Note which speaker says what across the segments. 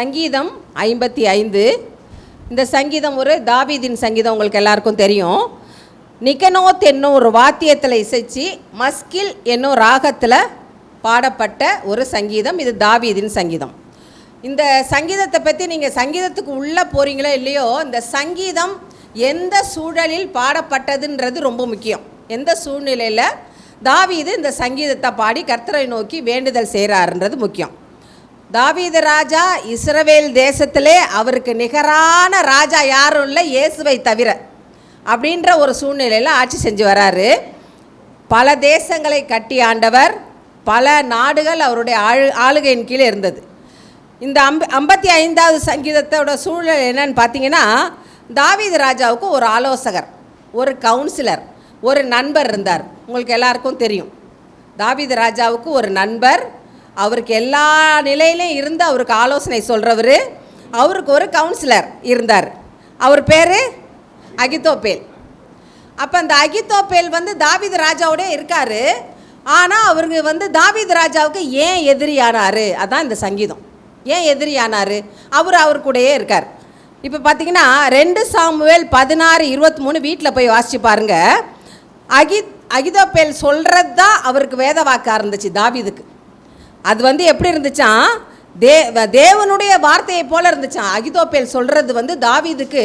Speaker 1: சங்கீதம் ஐம்பத்தி ஐந்து. இந்த சங்கீதம் ஒரு தாவீதின் சங்கீதம் உங்களுக்கு எல்லாருக்கும் தெரியும். நிக்கனோத் என்னும் ஒரு வாத்தியத்தில் இசைச்சு மஸ்கில் என்னும் ராகத்தில் பாடப்பட்ட ஒரு சங்கீதம் இது தாவீதின் சங்கீதம். இந்த சங்கீதத்தை பற்றி நீங்கள் சங்கீதத்துக்கு உள்ளே போகிறீங்களோ இல்லையோ இந்த சங்கீதம் எந்த சூழலில் பாடப்பட்டதுன்றது ரொம்ப முக்கியம். எந்த சூழ்நிலையில்? தாவீது இந்த சங்கீதத்தை பாடி கர்த்தரை நோக்கி வேண்டுதல் செய்கிறாருன்றது முக்கியம். தாவீது ராஜா இஸ்ரவேல் தேசத்திலே அவருக்கு நிகரான ராஜா யாரும் இல்லை இயேசுவை தவிர. அப்படின்ற ஒரு சூழ்நிலையில் ஆட்சி செஞ்சு வராரு. பல தேசங்களை கட்டி ஆண்டவர் பல நாடுகள் அவருடைய ஆளு ஆளுகையின் கீழே இருந்தது. இந்த அம்ப ஐம்பத்தி ஐந்தாவது சங்கீதத்தோட சூழல் என்னன்னு பார்த்தீங்கன்னா தாவீது ராஜாவுக்கு ஒரு ஆலோசகர் ஒரு கவுன்சிலர் ஒரு நண்பர் இருந்தார். உங்களுக்கு எல்லாருக்கும் தெரியும். தாவீது ராஜாவுக்கு ஒரு நண்பர் அவருக்கு எல்லா நிலையிலையும் இருந்து அவருக்கு ஆலோசனை சொல்கிறவர் அவருக்கு ஒரு கவுன்சிலர் இருந்தார். அவர் பேர் அகிதோபேல். அப்போ அந்த அகிதோபேல் வந்து தாவித ராஜாவோடய இருக்கார். ஆனால் அவருக்கு வந்து தாவித் ராஜாவுக்கு ஏன் எதிரியானார்? அதான் இந்த சங்கீதம். ஏன் எதிரியானார்? அவர் அவர் கூடயே இருக்கார். இப்போ பார்த்தீங்கன்னா ரெண்டு சாமுவேல் பதினாறு இருபத்தி மூணு வீட்டில் போய் வாசிச்சு பாருங்கள் அகித் அகிதோபேல் சொல்கிறது தான் அவருக்கு வேத வாக்காக இருந்துச்சு தாவிதுக்கு. அது வந்து எப்படி இருந்துச்சான் தே தேவனுடைய வார்த்தையை போல இருந்துச்சான் அகிதோப்பேல் சொல்கிறது வந்து தாவீதுக்கு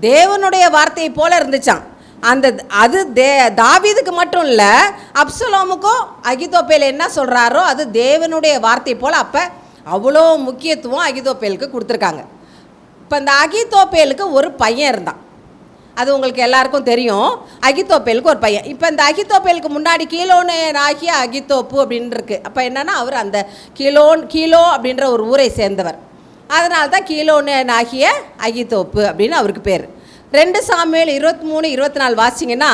Speaker 1: தேவனுடைய வார்த்தையை போல இருந்துச்சான் அந்த அது தே தாவீதுக்கு மட்டும் இல்லை அப்சலோமுக்கும் அகிதோப்பேல் என்ன சொல்கிறாரோ அது தேவனுடைய வார்த்தை போல் அப்போ அவ்வளோ முக்கியத்துவம் அகிதோப்பேலுக்கு கொடுத்துருக்காங்க. இப்போ இந்த அகிதோப்பேலுக்கு ஒரு பையன் இருந்தான். அது உங்களுக்கு எல்லாருக்கும் தெரியும். அகித்தோப்பேலுக்கு ஒரு பையன். இப்போ இந்த அகித்தோப்பேலுக்கு முன்னாடி கீழோன்னு ஆகிய அகித்தோப்பு அப்படின்னு இருக்கு அப்போ என்னன்னா அவர் அந்த கீழோன் கீழோ அப்படின்ற ஒரு ஊரை சேர்ந்தவர். அதனால தான் கீழோன்னு ஆகிய அகித்தோப்பு அப்படின்னு அவருக்கு பேர். ரெண்டு சாமியில் இருபத்தி மூணு இருபத்தி நாலு வாசிங்கன்னா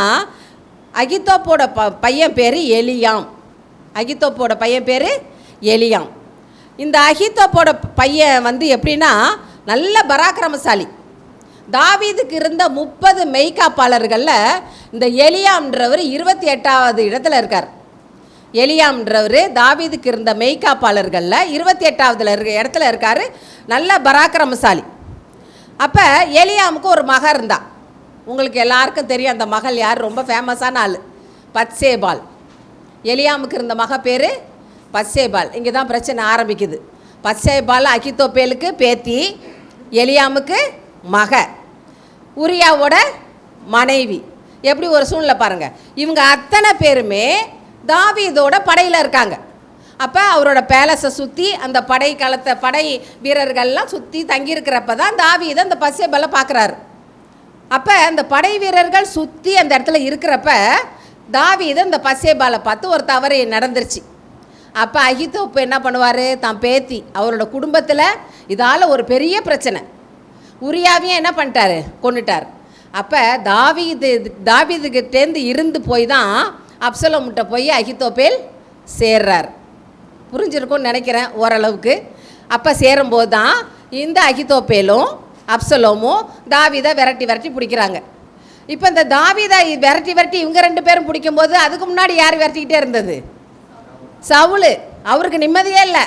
Speaker 1: அகித்தோப்போட ப பையன் பேர் எலியாம். அகித்தோப்போட பையன் பேர் எலியாம். இந்த அகித்தோப்போட பையன் வந்து எப்படின்னா நல்ல பராக்கிரமசாலி. தாவீதுக்கு இருந்த முப்பது மெய்காப்பாளர்களில் இந்த எலியாம்ன்றவர் இருபத்தி எட்டாவது இடத்துல இருக்கார். எலியாம்ன்றவர் தாவீதுக்கு இருந்த மெய்காப்பாளர்களில் இருபத்தி எட்டாவதுல இருக்க இடத்துல இருக்கார். நல்ல பராக்கிரமசாலி. அப்போ எலியாமுக்கு ஒரு மக இருந்தா. உங்களுக்கு எல்லாருக்கும் தெரியும் அந்த மகள் யார்? ரொம்ப ஃபேமஸான ஆள். பத்சேபால். எலியாமுக்கு இருந்த மக பேர் பத்சேபால். இங்கே தான் பிரச்சனை ஆரம்பிக்குது. பத்சேபால் அகித்தோப்பேலுக்கு பேத்தி எலியாமுக்கு மக உரியாவோட மனைவி. எப்படி ஒரு சூழ்நிலை பாருங்க. இவங்க அத்தனை பேருமே தாவீதோட படையில் இருக்காங்க. அப்போ அவரோட பேலஸை சுற்றி அந்த படை காலத்தை படை வீரர்கள்லாம் சுற்றி தங்கியிருக்கிறப்ப தான் தாவீதை அந்த பசேபலை பார்க்குறாரு. அப்போ அந்த படை வீரர்கள் சுற்றி அந்த இடத்துல இருக்கிறப்ப தாவீது அந்த பசேபாலை பார்த்து ஒரு தவறு நடந்துருச்சு. அப்போ அஹித்தோப்பு என்ன பண்ணுவார்? தான் பேத்தி அவரோட குடும்பத்தில் இதால் ஒரு பெரிய பிரச்சனை. உரியாவையும் என்ன பண்ணிட்டாரு? கொண்டுட்டார் அப்போ தாவீது தாவீதுகிட்டேருந்து இருந்து போய் தான் அப்சலோம்கிட்ட போய் அகித்தோப்பேல் சேர்றார். புரிஞ்சிருக்கும்னு நினைக்கிறேன் ஓரளவுக்கு. அப்போ சேரும்போது தான் இந்த அகித்தோப்பேலும் அப்சலோமும் தாவிதை விரட்டி விரட்டி பிடிக்கிறாங்க. இப்போ இந்த தாவிதை விரட்டி விரட்டி இவங்க ரெண்டு பேரும் பிடிக்கும்போது அதுக்கு முன்னாடி யார் விரட்டிக்கிட்டே இருந்தது? சவுளு அவருக்கு நிம்மதியே இல்லை.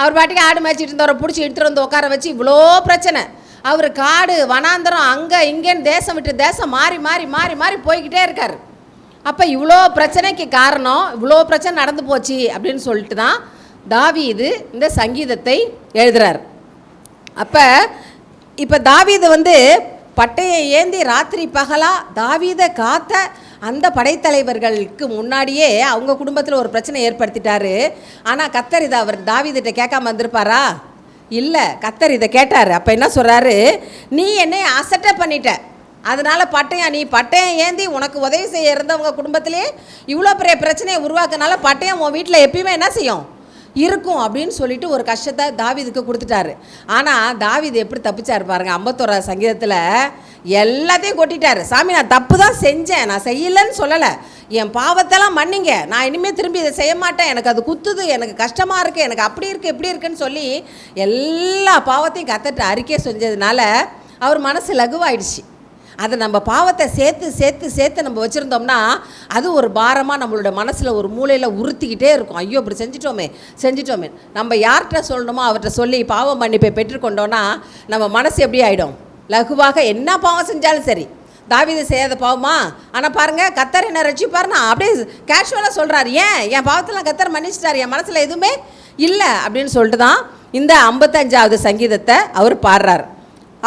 Speaker 1: அவர் பாட்டுக்கு ஆடு மேய்ச்சிட்டு இருந்தவரை பிடிச்சி எடுத்துகிட்டு வந்து உட்கார வச்சு இவ்வளோ பிரச்சனை. அவர் காடு வனாந்தரம் அங்கே இங்கேன்னு தேசம் விட்டு தேசம் மாறி மாறி மாறி மாறி போய்கிட்டே இருக்கார். அப்போ இவ்வளோ பிரச்சனைக்கு காரணம் இவ்வளோ பிரச்சனை நடந்து போச்சு அப்படின்னு சொல்லிட்டு தான் தாவீது இந்த சங்கீதத்தை எழுதுகிறார் அப்போ இப்போ தாவீது வந்து பட்டையை ஏந்தி ராத்திரி பகலாக தாவீதை காத்த அந்த படைத்தலைவர்களுக்கு முன்னாடியே அவங்க குடும்பத்தில் ஒரு பிரச்சனை ஏற்படுத்திட்டாரு. ஆனால் கத்தர் இதை அவர் தாவீதிட்ட கேட்காம வந்திருப்பாரா? இல்லை கத்தர் இதை கேட்டார். அப்போ என்ன சொல்கிறாரு நீ என்னை அசட்டை பண்ணிட்ட. அதனால் பட்டயம் நீ பட்டயம் ஏந்தி உனக்கு உதவி செய்ய இருந்தவங்க குடும்பத்திலே இவ்வளோ பெரிய பிரச்சனையை உருவாக்குனால பட்டயம் உன் வீட்டில் எப்பயுமே என்ன செய்யும்? இருக்கும் அப்படின்னு சொல்லிட்டு ஒரு கஷ்டத்தை தாவீதுக்கு கொடுத்துட்டாரு. ஆனால் தாவிது எப்படி தப்பிச்சாரு பாருங்க ஐம்பத்தோரா சங்கீதத்தில் எல்லாத்தையும் கொட்டிட்டாரு. சாமி நான் தப்பு தான் செஞ்சேன் நான் செய்யலைன்னு சொல்லலை. என் பாவத்தெல்லாம் மன்னிங்க நான் இனிமேல் திரும்பி இதை செய்ய மாட்டேன். எனக்கு அது குத்துது எனக்கு கஷ்டமாக இருக்குது எனக்கு அப்படி இருக்குது இப்படி இருக்குன்னு சொல்லி எல்லா பாவத்தையும் கத்தட்டு அறிக்கை செஞ்சதுனால அவர் மனசு லகுவாயிடுச்சு. அதை நம்ம பாவத்தை சேர்த்து சேர்த்து சேர்த்து நம்ம வச்சுருந்தோம்னா அது ஒரு பாரமாக நம்மளோட மனசில் ஒரு மூலையில் உறுத்திக்கிட்டே இருக்கும். ஐயோ இப்படி செஞ்சிட்டோமே செஞ்சிட்டோமே. நம்ம யார்கிட்ட சொல்லணுமோ அவர்கிட்ட சொல்லி பாவம் மன்னிப்பை பெற்றுக்கொண்டோன்னா நம்ம மனசு எப்படி ஆகிடும் லகுவாக என்ன பாவம் செஞ்சாலும் சரி. தாவீது செய்யாத பாவமா? ஆனால் பாருங்கள் கத்தர் என்ன ரட்சிப்பாருன்னா அப்படியே கேஷுவலாக சொல்கிறார் ஏன்? என் பாவத்தெல்லாம் கத்தர் மன்னிச்சிட்டார். என் மனசில் எதுவுமே இல்லை அப்படின்னு சொல்லிட்டு தான் இந்த ஐம்பத்தஞ்சாவது சங்கீதத்தை அவர் பாடுறார்.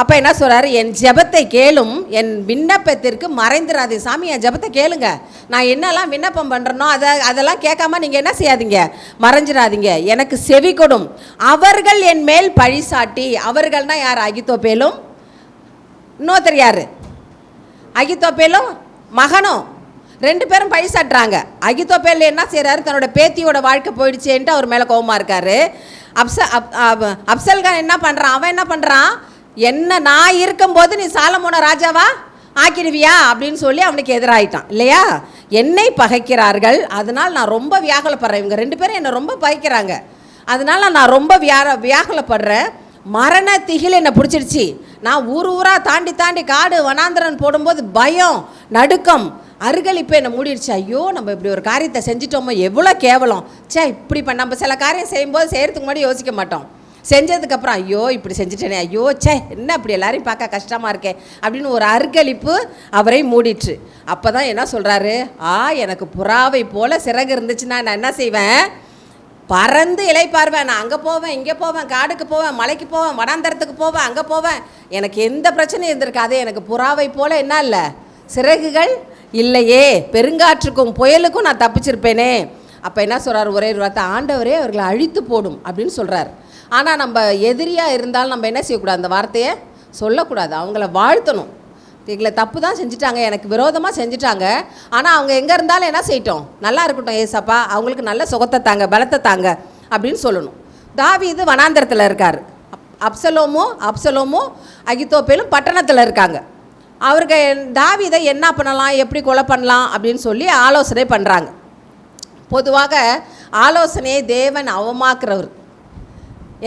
Speaker 1: அப்போ என்ன சொல்கிறாரு என் ஜெபத்தை கேளும் என் விண்ணப்பத்திற்கு மறைந்துடாது சாமி என் ஜெபத்தை கேளுங்க. நான் என்னெல்லாம் விண்ணப்பம் பண்ணுறனோ அதை அதெல்லாம் கேட்காம நீங்கள் என்ன செய்யாதீங்க? மறைஞ்சிடாதீங்க எனக்கு செவி கொடும். அவர்கள் என் மேல் பழி சாட்டி அவர்கள்னா யார்? அகித்தோப்பேலும். இன்னொருத்தர் யார்? அகித்தோப்பேலும் மகனும் ரெண்டு பேரும் பழி சாட்டுறாங்க. அகித்தோப்பேல் என்ன செய்கிறாரு தன்னோட பேத்தியோட வாழ்க்கை போயிடுச்சேன்ட்டு அவர் மேலே கோபமாக இருக்காரு. அப்ச அப் அப்சல்கான் என்ன பண்ணுறான் அவன் என்ன பண்ணுறான் என்ன நான் இருக்கும்போது நீ சாலமோன ராஜாவா? ஆக்கிடுவியா? அப்படின்னு சொல்லி அவனுக்கு எதிராயிட்டான். இல்லையா? என்னை பகைக்கிறார்கள். அதனால் நான் ரொம்ப வியாகுலப்படுறேன். இவங்க ரெண்டு பேரும் என்னை ரொம்ப பகைக்கிறாங்க. அதனால் நான் ரொம்ப வியா வியாகுலப்படுறேன். மரண திகில் என்னை பிடிச்சிருச்சு நான் ஊர் ஊராக தாண்டி தாண்டி காடு வனாந்திரன் போடும்போது பயம் நடுக்கம் அருகலிப்பு என்னை மூடிடுச்சு. ஐயோ நம்ம இப்படி ஒரு காரியத்தை செஞ்சிட்டோமோ? எவ்வளோ கேவலம். ச்சே இப்படி இப்போ நம்ம சில காரியம் செய்யும்போது செய்கிறதுக்கு முன்னாடி யோசிக்க மாட்டோம். செஞ்சதுக்கப்புறம் ஐயோ இப்படி செஞ்சுட்டேனே ஐயோ சே என்ன இப்படி எல்லாரையும் பார்க்க கஷ்டமாக இருக்கே? அப்படின்னு ஒரு அருக்களிப்பு அவரை மூடிற்று. அப்போ தான் என்ன சொல்கிறாரு ஆ எனக்கு புறாவை போல் சிறகு இருந்துச்சுன்னா நான் என்ன செய்வேன்? பறந்து இலைப்பாருவேன் நான் அங்கே போவேன் இங்கே போவேன் காடுக்கு போவேன் மலைக்கு போவேன் வனாந்தரத்துக்கு போவேன் அங்கே போவேன். எனக்கு எந்த பிரச்சனையும் இருந்திருக்காது. எனக்கு புறாவை போல் என்ன இல்லை? சிறகுகள் இல்லையே. பெருங்காற்றுக்கும் புயலுக்கும் நான் தப்பிச்சிருப்பேனே. அப்போ என்ன சொல்கிறார் ஒரே ஒரு வார்த்தை ஆண்டவரே அவர்களை அழித்து போடும் அப்படின்னு சொல்கிறார் ஆனால் நம்ம எதிரியாக இருந்தாலும் நம்ம என்ன செய்யக்கூடாது? அந்த வார்த்தையை சொல்லக்கூடாது. அவங்கள வாழ்த்தணும். எங்களை தப்பு தான் செஞ்சுட்டாங்க எனக்கு விரோதமாக செஞ்சுட்டாங்க. ஆனால் அவங்க எங்கே இருந்தாலும் என்ன செய்யட்டும்? நல்லா இருக்கட்டும் ஏசப்பா அவங்களுக்கு நல்ல சுகத்தை தாங்க பலத்தை தாங்க அப்படின்னு சொல்லணும். தாவி இது வனாந்தரத்தில் இருக்கார். அப்- அப்சலோமும் அப்சலோமும் அகித்தோப்பேலும் பட்டணத்தில் இருக்காங்க. அவருக்கு தாவீதை என்ன பண்ணலாம் எப்படி கொலை பண்ணலாம் அப்படின்னு சொல்லி ஆலோசனை பண்ணுறாங்க பொதுவாக ஆலோசனையை தேவன் அவமாக்குறவர்.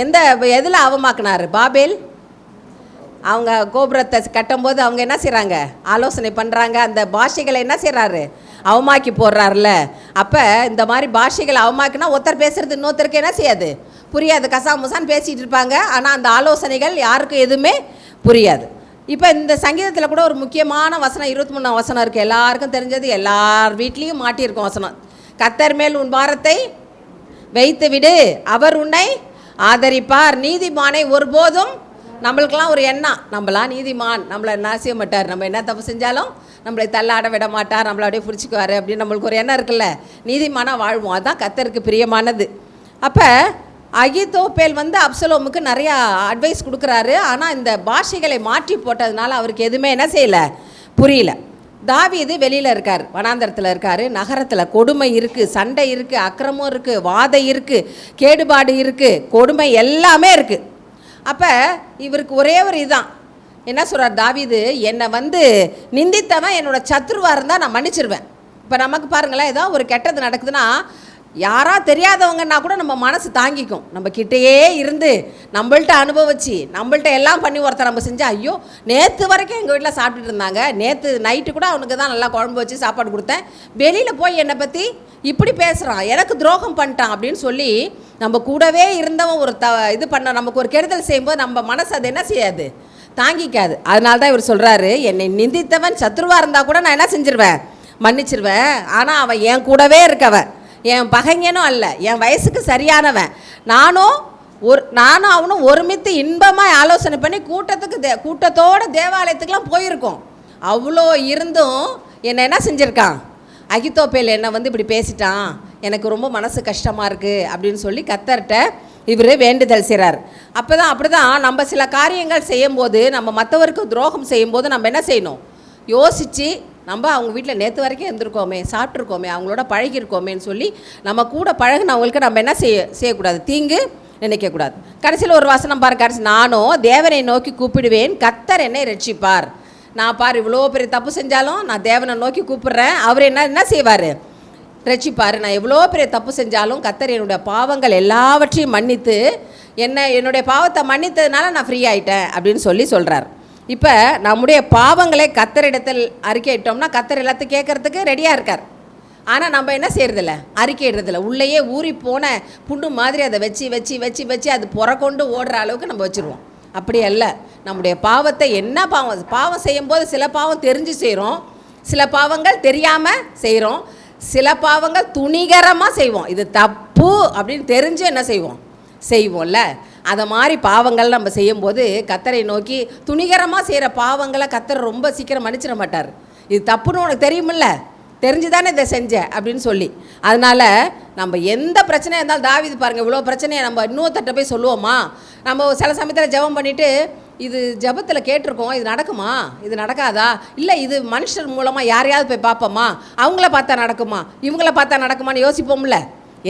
Speaker 1: எந்த எதில் அவமாக்குனாரு? பாபேல்? அவங்க கோபுரத்தை கட்டும்போது அவங்க என்ன செய்கிறாங்க ஆலோசனை பண்ணுறாங்க அந்த பாஷைகளை என்ன செய்கிறாரு அவமாக்கி போடுறாருல. அப்போ இந்த மாதிரி பாஷைகளை அவமாக்கினா ஒருத்தர் பேசுறது இன்னொருத்தருக்கு என்ன செய்யாது? புரியாது. கசாமுசான்னு பேசிகிட்டு இருப்பாங்க. ஆனால் அந்த ஆலோசனைகள் யாருக்கும் எதுவுமே புரியாது. இப்போ இந்த சங்கீதத்தில் கூட ஒரு முக்கியமான வசனம் இருபத்தி மூணாம் வசனம் இருக்குது எல்லாருக்கும் தெரிஞ்சது. எல்லார் வீட்லேயும் மாட்டியிருக்கும் வசனம். கத்தர் மேல் உன் பாரத்தை வைத்து விடு அவர் உன்னை ஆதரிப்பார். நீதிமானை ஒருபோதும் நம்மளுக்கெல்லாம் ஒரு எண்ணம். நம்மளாம் நீதிமான். நம்மளை என்ன செய்ய மாட்டார்? நம்ம என்ன தப்பு செஞ்சாலும் நம்மளை தள்ளாட விட மாட்டார். நம்மளை அப்படியே பிடிச்சிக்குவார் அப்படின்னு நம்மளுக்கு ஒரு எண்ணம் இருக்குல்ல. நீதிமானாக வாழ்வோம். அதுதான் கத்தருக்கு பிரியமானது. அப்போ அகிதோப்பேல் வந்து அப்சலோமுக்கு நிறையா அட்வைஸ் கொடுக்குறாரு. ஆனால் இந்த பாஷைகளை மாற்றி போட்டதுனால அவருக்கு எதுவுமே என்ன செய்யலை? புரியல. தாவீது வெளியில் இருக்கார் வனாந்தரத்தில் இருக்கார். நகரத்தில் கொடுமை இருக்குது சண்டை இருக்குது அக்கிரமம் இருக்குது வாதை இருக்குது கேடுபாடு இருக்குது கொடுமை எல்லாமே இருக்குது அப்போ இவருக்கு ஒரே ஒரு இதுதான். என்ன சொல்கிறார் தாவீது? என்னை வந்து நிந்தித்தவன் என்னோட சத்ருவாக இருந்தால் நான் மன்னிச்சிருவேன். இப்போ நமக்கு பாருங்களேன் ஏதோ ஒரு கெட்டது நடக்குதுன்னா யாரா தெரியாதவங்கன்னா கூட நம்ம மனசு தாங்கிக்கும். நம்ம கிட்டேயே இருந்து நம்மள்ட்ட அனுபவிச்சு நம்மள்ட்ட எல்லாம் பண்ணி ஒருத்தர் நம்ம செஞ்சால் ஐயோ நேற்று வரைக்கும் எங்கள் வீட்டில் சாப்பிட்டுட்டு இருந்தாங்க. நேற்று நைட்டு கூட அவனுக்கு தான் நல்லா குழம்பு வச்சு சாப்பாடு கொடுத்தேன். வெளியில் போய் என்னை பற்றி இப்படி பேசுகிறான் எனக்கு துரோகம் பண்ணிட்டான் அப்படின்னு சொல்லி நம்ம கூடவே இருந்தவன் ஒரு த இது பண்ண நமக்கு ஒரு கெடுதல் செய்யும்போது நம்ம மனசு அது என்ன செய்யாது? தாங்கிக்காது. அதனால தான் இவர் சொல்கிறாரு என்னை நிந்தித்தவன் சத்ருவாக இருந்தால் கூட நான் என்ன செஞ்சிருவேன்? மன்னிச்சிருவேன். ஆனால் அவன் என் கூடவே இருக்கவன். என் பகைஞனும் அல்ல என் வயசுக்கு சரியானவன். நானும் ஒரு நானும் அவனும் ஒருமித்து இன்பமாக ஆலோசனை பண்ணி கூட்டத்துக்கு தே கூட்டத்தோட தேவாலயத்துக்கெலாம் போயிருக்கோம். அவ்வளோ இருந்தும் என்னை என்ன செஞ்சுருக்கான்? அகித்தோப்பையில் என்னை வந்து இப்படி பேசிட்டான். எனக்கு ரொம்ப மனசு கஷ்டமாக இருக்குது அப்படின்னு சொல்லி கத்தர்கிட்ட இவர் வேண்டுதல் செய்கிறார் அப்போ தான் அப்படி தான் நம்ம சில காரியங்கள் செய்யும்போது நம்ம மற்றவருக்கு துரோகம் செய்யும்போது நம்ம என்ன செய்யணும்? யோசித்து நம்ம அவங்க வீட்டில் நேற்று வரைக்கும் இருந்திருக்கோமே சாப்பிட்ருக்கோமே அவங்களோட பழகிருக்கோமேன்னு சொல்லி நம்ம கூட பழகினவங்களுக்கு நம்ம என்ன செய்ய செய்யக்கூடாது? தீங்கு நினைக்கக்கூடாது. கடைசியில் ஒரு வசனம் பாரு கடைசி நானும் தேவனை நோக்கி கூப்பிடுவேன் கத்தர் என்னை ரட்சிப்பார். நான் பாரு இவ்வளோ பெரிய தப்பு செஞ்சாலும் நான் தேவனை நோக்கி கூப்பிடுறேன். அவர் என்ன என்ன செய்வார்? ரட்சிப்பார். நான் எவ்வளோ பெரிய தப்பு செஞ்சாலும் கத்தர் என்னுடைய பாவங்கள் எல்லாவற்றையும் மன்னித்து என்ன என்னுடைய பாவத்தை மன்னித்ததுனால நான் ஃப்ரீ ஆயிட்டேன் அப்படின்னு சொல்லி சொல்கிறார் இப்போ நம்முடைய பாவங்களை கத்தரிடத்தில் அறிக்கையிட்டோம்னா கத்தர் எல்லாத்தையும் கேட்கறதுக்கு ரெடியாக இருக்கார். ஆனால் நம்ம என்ன செய்கிறதில்ல அறிக்கையிடுறதில்ல. உள்ளேயே ஊறி போன புண்ணு மாதிரி அதை வச்சு வச்சு வச்சு வச்சு அது புறக்கொண்டு ஓடுற அளவுக்கு நம்ம வச்சுருவோம். அப்படி அல்ல. நம்முடைய பாவத்தை என்ன பாவம்? பாவம் செய்யும்போது சில பாவம் தெரிஞ்சு செய்கிறோம் சில பாவங்கள் தெரியாமல் செய்கிறோம் சில பாவங்கள் துணிகரமாக செய்வோம். இது தப்பு அப்படின்னு தெரிஞ்சு என்ன செய்வோம்? செய்வோம்ல. அதை மாதிரி பாவங்கள் நம்ம செய்யும்போது கத்தரை நோக்கி துணிகரமாக செய்கிற பாவங்களை கத்தர் ரொம்ப சீக்கிரம் மன்னிச்சிட மாட்டார். இது தப்புன்னு உனக்கு தெரியுமில்ல? தெரிஞ்சு தானே இதை செஞ்ச? அப்படின்னு சொல்லி. அதனால் நம்ம எந்த பிரச்சனையாக இருந்தாலும் தாவிது பாருங்கள் இவ்வளோ பிரச்சனையை நம்ம இன்னொருத்தட்ட போய் சொல்லுவோமா? நம்ம சில சமயத்தில் ஜெபம் பண்ணிவிட்டு இது ஜெபத்தில் கேட்டிருக்கோம் இது நடக்குமா? இது நடக்காதா? இல்லை இது மனுஷர் மூலமாக யாரையாவது போய் பார்ப்போமா? அவங்கள பார்த்தா நடக்குமா? இவங்கள பார்த்தா நடக்குமான்னு யோசிப்போம்ல?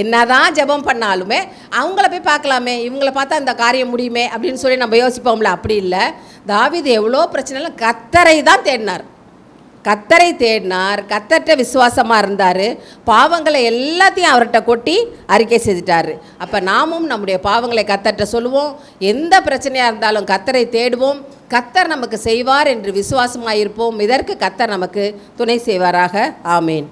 Speaker 1: என்னதான் ஜெபம் பண்ணாலுமே அவங்கள போய் பார்க்கலாமே இவங்கள பார்த்தா இந்த காரியம் முடியுமே அப்படின்னு சொல்லி நம்ம யோசிப்போம்ல. அப்படி இல்லை. தாவீது எவ்வளோ பிரச்சனைலாம் கத்தரை தான் தேடினார். கத்தரை தேடினார். கத்தர்கிட்ட விசுவாசமாக இருந்தார். பாவங்களை எல்லாத்தையும் அவர்கிட்ட கொட்டி அறிக்கை செஞ்சிட்டாரு அப்போ நாமும் நம்முடைய பாவங்களை கத்தர்கிட்ட சொல்லுவோம். எந்த பிரச்சனையாக இருந்தாலும் கத்தரை தேடுவோம். கத்தர் நமக்கு செய்வார் என்று விசுவாசமாக இருப்போம் இதற்கு கத்தர் நமக்கு துணை செய்வாராக. ஆமேன்.